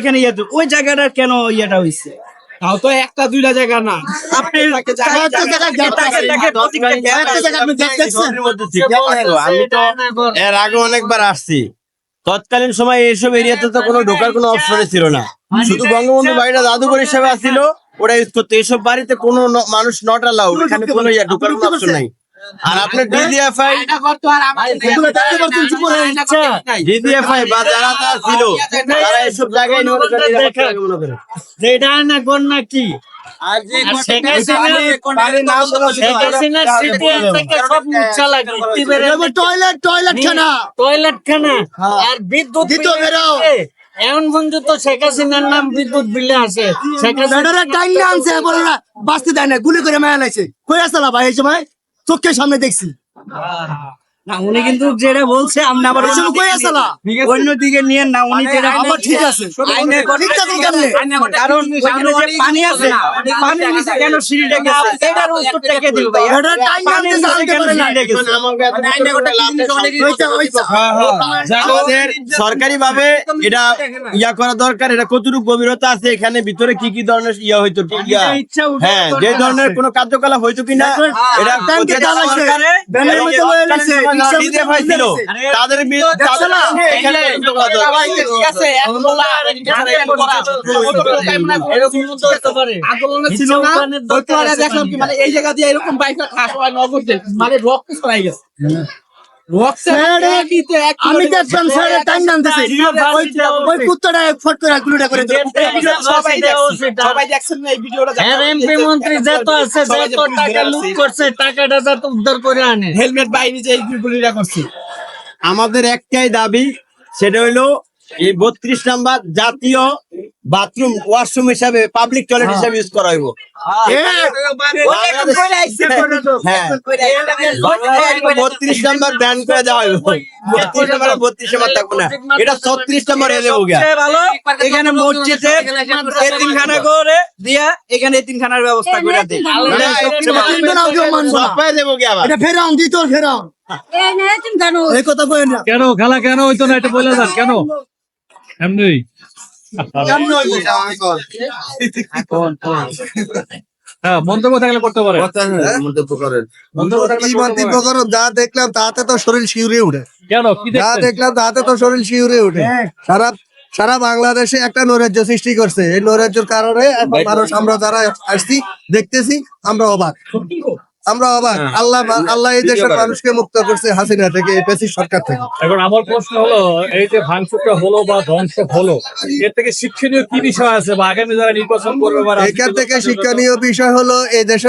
ওইখানে ইয়ে ওই জায়গাটা কেন ইয়েটা হইছে? তাও তো একটা দুইটা জায়গা না। আপনি। আমি তো এর আগে অনেকবার আসছি। তৎকালীন সময় এইসব এরিয়াতে তো কোনো ঢোকার কোনো অপশনই ছিল না। শুধু বঙ্গবন্ধু বাড়িটা জাদুঘর হিসেবে আসছিল ওরা ইউজ করতে। এইসব বাড়িতে কোনো মানুষ নট অ্যালাউড এখানে কোনো ইয়া ঢোকার কোনো অপশন নাই। আর আপনার ডিজিএফআই ডিজিএফআই বা যারা তারা ছিল তারা এইসব জায়গায় এটা না কি? টয়লেট টয়লেট খানা। টয়লেট খানা। আর বিদ্যুৎ। এখন পর্যন্ত শেখ হাসিনার নাম বিদ্যুৎ বিলে আছে। শেখ হাসিনা টাইম আনছে বাঁচতে দেয় না গুলি করে মায়া লাইছে। কই আসলা ভাই এই সময়? চোখের সামনে দেখছি। না উনি কিন্তু যেটা বলছে আপনি আবার আসলা অন্যদিকে নিয়ে না উনি যেটা আবার ঠিক আছে। ঠিক আছে কেমনে কারণ পানি আছে পানির নিচে কেন সিঁড়িটা গেছে এটার উত্তরটা কে দিবে। ভাই ব্যাটারা টাইম নিচে কেন সিঁড়িটা গেছে আমাদের সরকারি ভাবে এটা ইয়া করা দরকার এটা কতটুকু গভীরতা আছে এখানে ভিতরে কি কি ধরনের ইয়া হইতো ইয়া? হ্যাঁ যে ধরনের কোন কার্যকলাপ হইতো কিনা এটা তাদের দেখলাম কি? মানে এই জায়গা দিয়ে এরকম বাইক হয় মানে রক্ত ছড়াই গেছে। আমি দেখলাম স্যার টাইম না ওই ওই কুত্তাটা ফট করে গুলিটা করে দিল। সবাই দেখছেন সবাই দেখছেন না এই ভিডিওটা এমপি মন্ত্রী যত আছে যত টাকা লুট করছে টাকাটা যত উদ্ধার করে আনে। হেলমেট যে করছে। আমাদের একটাই দাবি সেটা হইল এই বত্রিশ নাম্বার জাতীয় বাথরুম ওয়াশরুম হিসাবে পাবলিক টয়লেট হিসাবে ইউজ করা হইব। বত্রিশ নাম্বার ব্যান করে দেওয়া হইব। বত্রিশ নাম্বার বত্রিশ নাম্বার থাকব না। এটা ছত্রিশ নাম্বার এলে ভালো এখানে মসজিদে এতিমখানা করে দিয়া এখানে এতিমখানার ব্যবস্থা করে দেয় তিনজন কেউ মানবো না। সবাই দেবো গিয়া এটা ফেরাও দিত ফেরাও এই কথা বলেন না। কেন খেলা কেন হইতো না? এটা বলে যান কেন? এমনি? হ্যাঁ মন্তব্য থাকলে করতে পারে। মন্তব্য থাকলে কি মন্তব্য। করো। যা দেখলাম তাতে তো শরীর শিউরে উঠে। কেন? কি যা দেখলাম তাতে তো শরীর শিউরে উঠে। সারা সারা বাংলাদেশে একটা নৈরাজ্য সৃষ্টি করছে। এই নৈরাজ্যের কারণে এখন মানুষ আমরা যারা আসছি দেখতেছি আমরা অবাক। আমরা অবাক। আল্লাহ আল্লাহ এই দেশের মানুষকে মুক্ত করছে হাসিনা থেকে এই সরকার থেকে। এখন আমার প্রশ্ন হলো এই যে ভাঙচুরটা হলো বা ধ্বংস হলো এর থেকে শিক্ষণীয় কি বিষয় আছে? বা আগামী যারা নির্বাচন করবে এখান থেকে শিক্ষণীয় বিষয় হলো এই দেশের